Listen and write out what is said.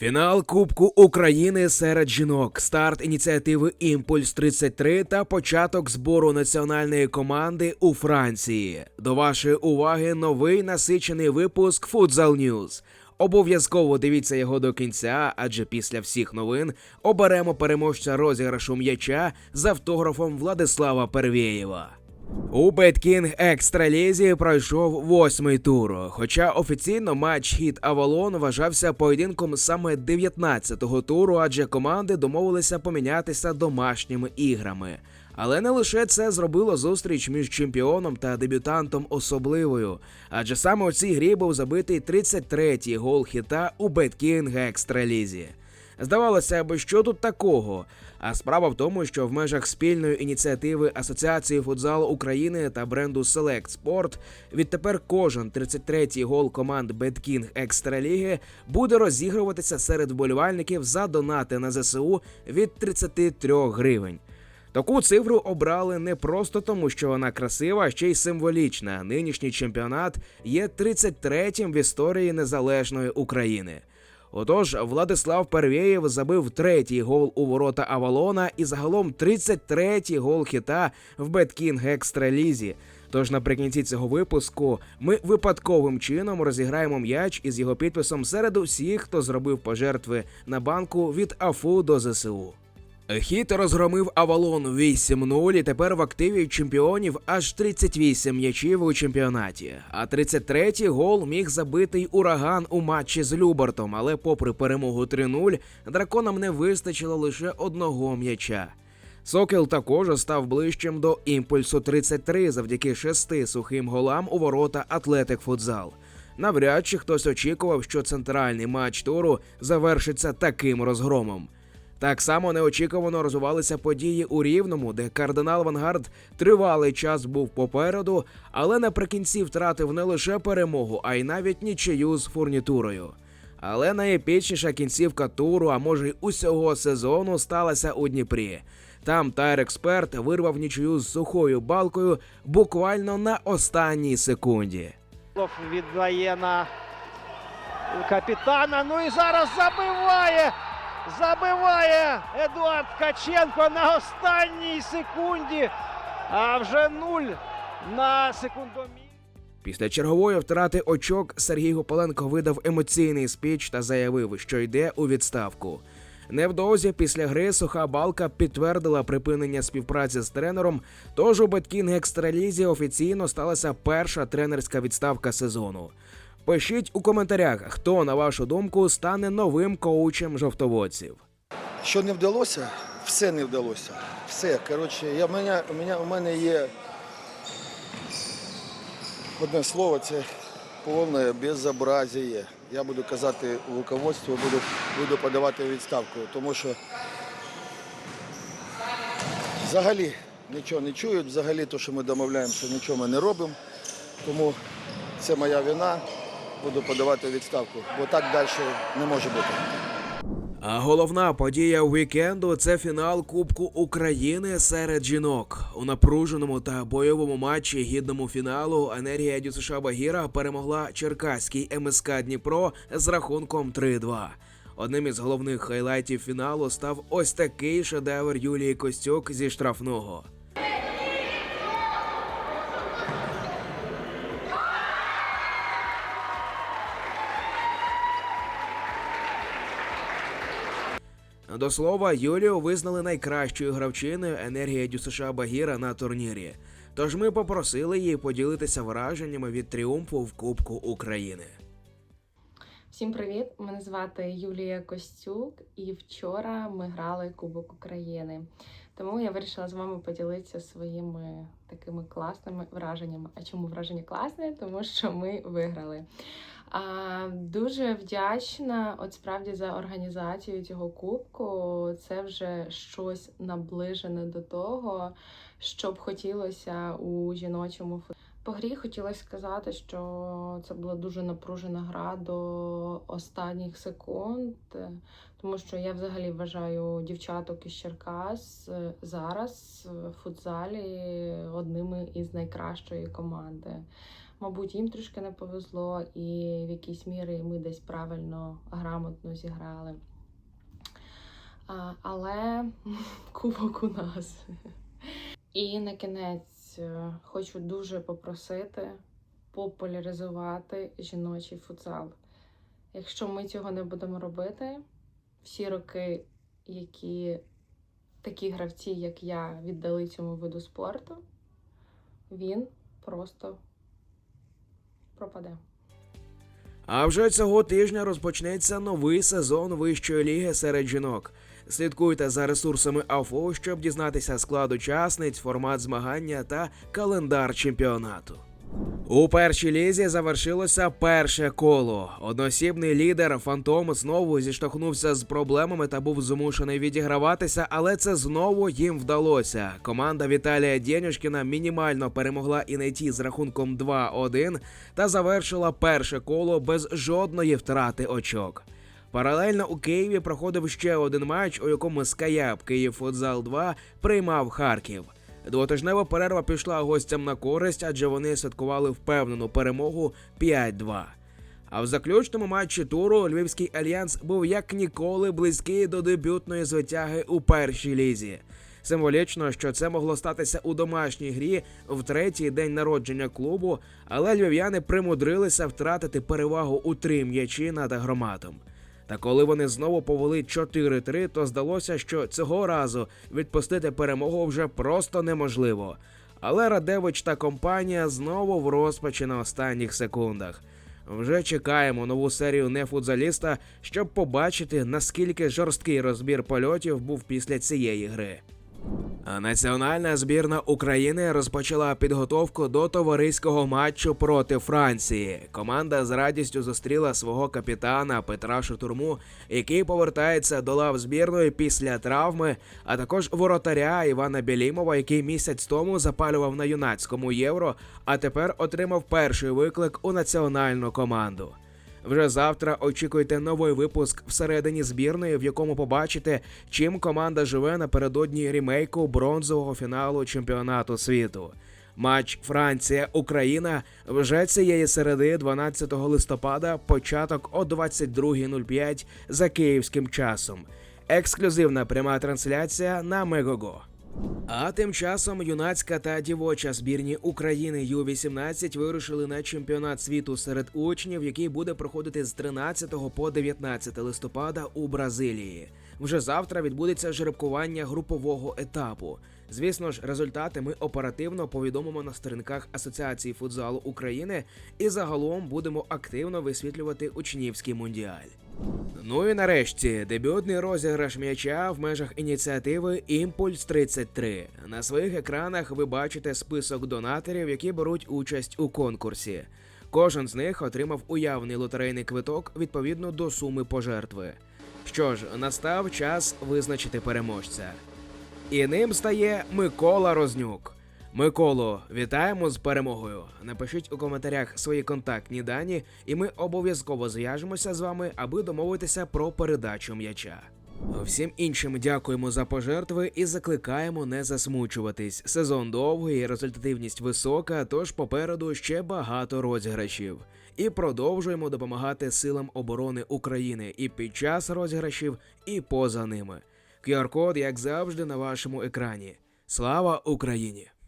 Фінал Кубку України серед жінок, старт ініціативи Імпульс 33 та початок збору національної команди у Франції. До вашої уваги новий насичений випуск Футзал News. Обов'язково дивіться його до кінця, адже після всіх новин оберемо переможця розіграшу м'яча з автографом Владислава Первєєва. У Беткінг Екстралізі пройшов восьмий тур. Хоча офіційно матч хід Авалон вважався поєдинком саме 19-го туру, адже команди домовилися помінятися домашніми іграми. Але не лише це зробило зустріч між чемпіоном та дебютантом особливою, адже саме у цій грі був забитий 33-й гол хіта у Беткінг Екстралізі. Здавалося б, що тут такого. А справа в тому, що в межах спільної ініціативи Асоціації футзалу України та бренду Select Sport відтепер кожен 33-й гол команд Беткінг Екстраліги буде розігруватися серед вболівальників за донати на ЗСУ від 33 гривень. Таку цифру обрали не просто тому, що вона красива, а ще й символічна. Нинішній чемпіонат є 33-м в історії незалежної України. Отож, Владислав Первєєв забив третій гол у ворота Авалона і загалом 33-й гол хіта в Беткінг Екстралізі. Тож наприкінці цього випуску ми випадковим чином розіграємо м'яч із його підписом серед усіх, хто зробив пожертви на банку від АФУ до ЗСУ. Хіт розгромив Авалон 8-0 і тепер в активі чемпіонів аж 38 м'ячів у чемпіонаті. А 33-й гол міг забити й ураган у матчі з Любертом, але попри перемогу 3-0, драконам не вистачило лише одного м'яча. Сокіл також став ближчим до імпульсу 33 завдяки шести сухим голам у ворота Атлетик Футзал. Навряд чи хтось очікував, що центральний матч туру завершиться таким розгромом. Так само неочікувано розвивалися події у Рівному, де кардинал Вангард тривалий час був попереду, але наприкінці втратив не лише перемогу, а й навіть нічию з фурнітурою. Але найепічніша кінцівка туру, а може й усього сезону, сталася у Дніпрі. Там тайр-експерт вирвав нічию з сухою балкою буквально на останній секунді. Віддає на капітана. Ну і зараз забиває. Забиває Едуард Ткаченко на останній секунді. А вже нуль на секундомі. Після чергової втрати очок Сергій Гополенко видав емоційний спіч та заявив, що йде у відставку. Невдовзі після гри суха балка підтвердила припинення співпраці з тренером. Тож у Беткінг Екстралізі офіційно сталася перша тренерська відставка сезону. Пишіть у коментарях, хто на вашу думку стане новим коучем жовтоводців. Що не вдалося, все не вдалося. Все. Коротше, я, в мене, у, мене, у мене є одне слово, це повне безобразіє. Я буду казати руководству, буду, буду подавати відставку, тому що взагалі нічого не чують, взагалі те, що ми домовляємося, нічого ми не робимо. Тому це моя вина, буду подавати відставку, бо так далі не може бути. А головна подія вікенду це фінал Кубку України серед жінок. У напруженому та бойовому матчі гідному фіналу енергія ДЮСШ Багіра перемогла Черкаський МСК Дніпро з рахунком 3-2. Одним із головних хайлайтів фіналу став ось такий шедевр Юлії Костюк зі штрафного. До слова, Юлію визнали найкращою гравчиною енергія ДЮСШ Багіра на турнірі. Тож ми попросили її поділитися враженнями від тріумфу в Кубку України. Всім привіт! Мене звати Юлія Костюк, і вчора ми грали Кубок України. Тому я вирішила з вами поділитися своїми такими класними враженнями. А чому враження класне? Тому що ми виграли. Дуже вдячна, от справді, за організацію цього кубку. Це вже щось наближене до того, що б хотілося у жіночому футболі. По грі хотілося сказати, що це була дуже напружена гра до останніх секунд, тому що я взагалі вважаю дівчаток із Черкас зараз в футзалі одними із найкращої команди. Мабуть, їм трошки не повезло, і в якійсь мірі ми десь правильно, грамотно зіграли. А, але кубок у нас. І на кінець е, хочу дуже попросити популяризувати жіночий футзал. Якщо ми цього не будемо робити, всі роки, які такі гравці, як я, віддали цьому виду спорту, він просто пропаде. А вже цього тижня розпочнеться новий сезон вищої ліги серед жінок. Слідкуйте за ресурсами АФО, щоб дізнатися склад учасниць, формат змагання та календар чемпіонату. У першій лізі завершилося перше коло. Одноосібний лідер Фантом знову зіштовхнувся з проблемами та був змушений відіграватися, але це знову їм вдалося. Команда Віталія Дєнюшкіна мінімально перемогла Інайті з рахунком 2-1 та завершила перше коло без жодної втрати очок. Паралельно у Києві проходив ще один матч, у якому Скаяп Київ Футзал 2 приймав Харків. Двотижнева перерва пішла гостям на користь, адже вони святкували впевнену перемогу 5-2. А в заключному матчі туру Львівський альянс був як ніколи близький до дебютної звитяги у першій лізі. Символічно, що це могло статися у домашній грі в третій день народження клубу, але львів'яни примудрилися втратити перевагу у три м'ячі над громадом. Та коли вони знову повели 4-3, то здалося, що цього разу відпустити перемогу вже просто неможливо. Але Радевич та компанія знову в розпачі на останніх секундах. Вже чекаємо нову серію нефутзаліста, щоб побачити, наскільки жорсткий розбір польотів був після цієї гри. Національна збірна України розпочала підготовку до товариського матчу проти Франції. Команда з радістю зустріла свого капітана Петра Шатурму, який повертається до лав збірної після травми, а також воротаря Івана Білімова, який місяць тому запалював на юнацькому євро, а тепер отримав перший виклик у національну команду. Вже завтра очікуйте новий випуск всередині збірної, в якому побачите, чим команда живе напередодні рімейку бронзового фіналу чемпіонату світу. Матч Франція-Україна вже цієї середи, 12 листопада, початок о 22.05 за київським часом. Ексклюзивна пряма трансляція на Мегого. А тим часом юнацька та дівоча збірні України Ю-18 вирушили на чемпіонат світу серед учнів, який буде проходити з 13 по 19 листопада у Бразилії. Вже завтра відбудеться жеребкування групового етапу. Звісно ж, результати ми оперативно повідомимо на сторінках Асоціації футзалу України і загалом будемо активно висвітлювати учнівський мундіаль. Ну і нарешті дебютний розіграш м'яча в межах ініціативи Імпульс 33 На своїх екранах ви бачите список донаторів, які беруть участь у конкурсі. Кожен з них отримав уявний лотерейний квиток відповідно до суми пожертви. Що ж, настав час визначити переможця. І ним стає Микола Рознюк. Миколу, вітаємо з перемогою. Напишіть у коментарях свої контактні дані, і ми обов'язково зв'яжемося з вами, аби домовитися про передачу м'яча. Всім іншим дякуємо за пожертви і закликаємо не засмучуватись. Сезон довгий, результативність висока, тож попереду ще багато розіграшів. І продовжуємо допомагати силам оборони України і під час розіграшів, і поза ними. QR-код, як завжди, на вашому екрані. Слава Україні!